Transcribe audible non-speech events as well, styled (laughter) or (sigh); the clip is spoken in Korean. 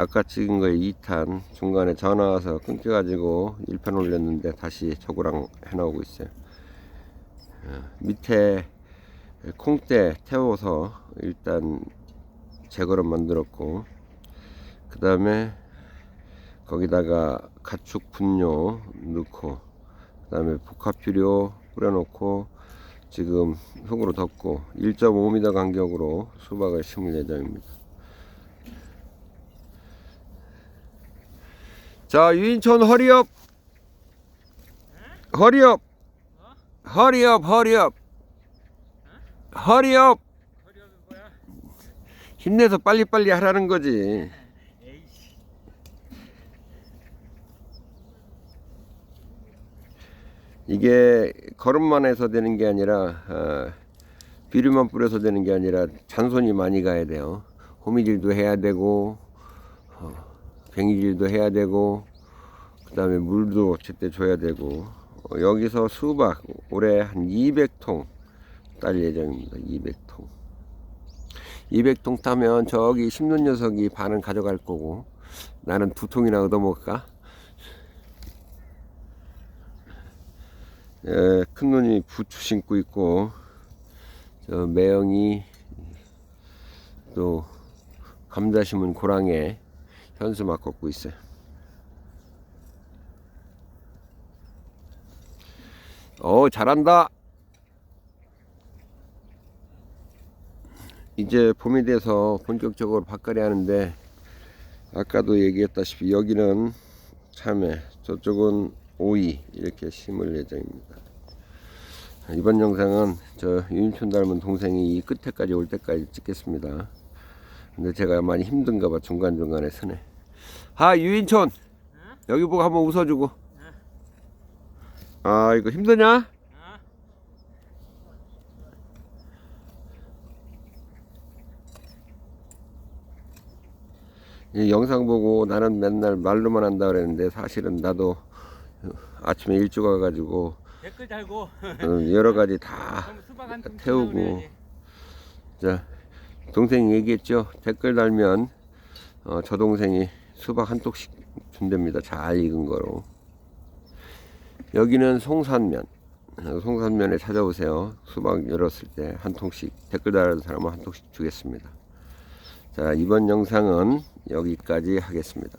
아까 찍은 거에 2탄 중간에 전화 와서 끊겨 가지고 1편 올렸는데 다시 저거랑 해 나오고 있어요. 어, 밑에 콩대 태워서 일단 제거를 만들었고 그 다음에 거기다가 가축 분뇨 넣고 그 다음에 복합비료 뿌려놓고 지금 흙으로 덮고 1.5m 간격으로 수박을 심을 예정입니다. 자 유인촌 허리업 허리업 허리업 허리업 허리업? 힘내서 빨리빨리 하라는 거지. 이게 걸음만 해서 되는 게 아니라 어, 비료만 뿌려서 되는 게 아니라 잔손이 많이 가야 돼요 호미질도 해야 되고 어, 뱅이질도 해야 되고 그 다음에 물도 제때 줘야 되고 어, 여기서 수박 올해 한 200통 딸 예정입니다. 200통. 200통 따면 저기 심는 녀석이 반은 가져갈 거고 나는 두 통이나 얻어먹을까? 예, 큰 눈이 부추 신고 있고 저 매형이 또 감자 심은 고랑에 현수막 걷고 있어요. 어 잘한다. 이제 봄이 돼서 본격적으로 밭갈이 하는데 아까도 얘기했다시피 여기는 참외 저쪽은 오이 이렇게 심을 예정입니다. 이번 영상은 저 유인촌 닮은 동생이 이 끝에까지 올 때까지 찍겠습니다. 근데 제가 많이 힘든가 봐 중간중간에 서네. 아 유인촌 여기 보고 한번 웃어주고. 아 이거 힘드냐? 어? 이 영상 보고 나는 맨날 말로만 한다 그랬는데 사실은 나도 아침에 일찍 와가지고 댓글 달고 어, 여러 가지 다 (laughs) 태우고. 자, 동생이 얘기했죠. 댓글 달면 어, 저 동생이 수박 한 통씩 준답니다. 잘 익은 거로. 여기는 송산면. 어, 송산면에 찾아오세요. 수박 열었을 때 한 통씩 댓글 달는 사람은 한 통씩 주겠습니다. 자, 이번 영상은 여기까지 하겠습니다.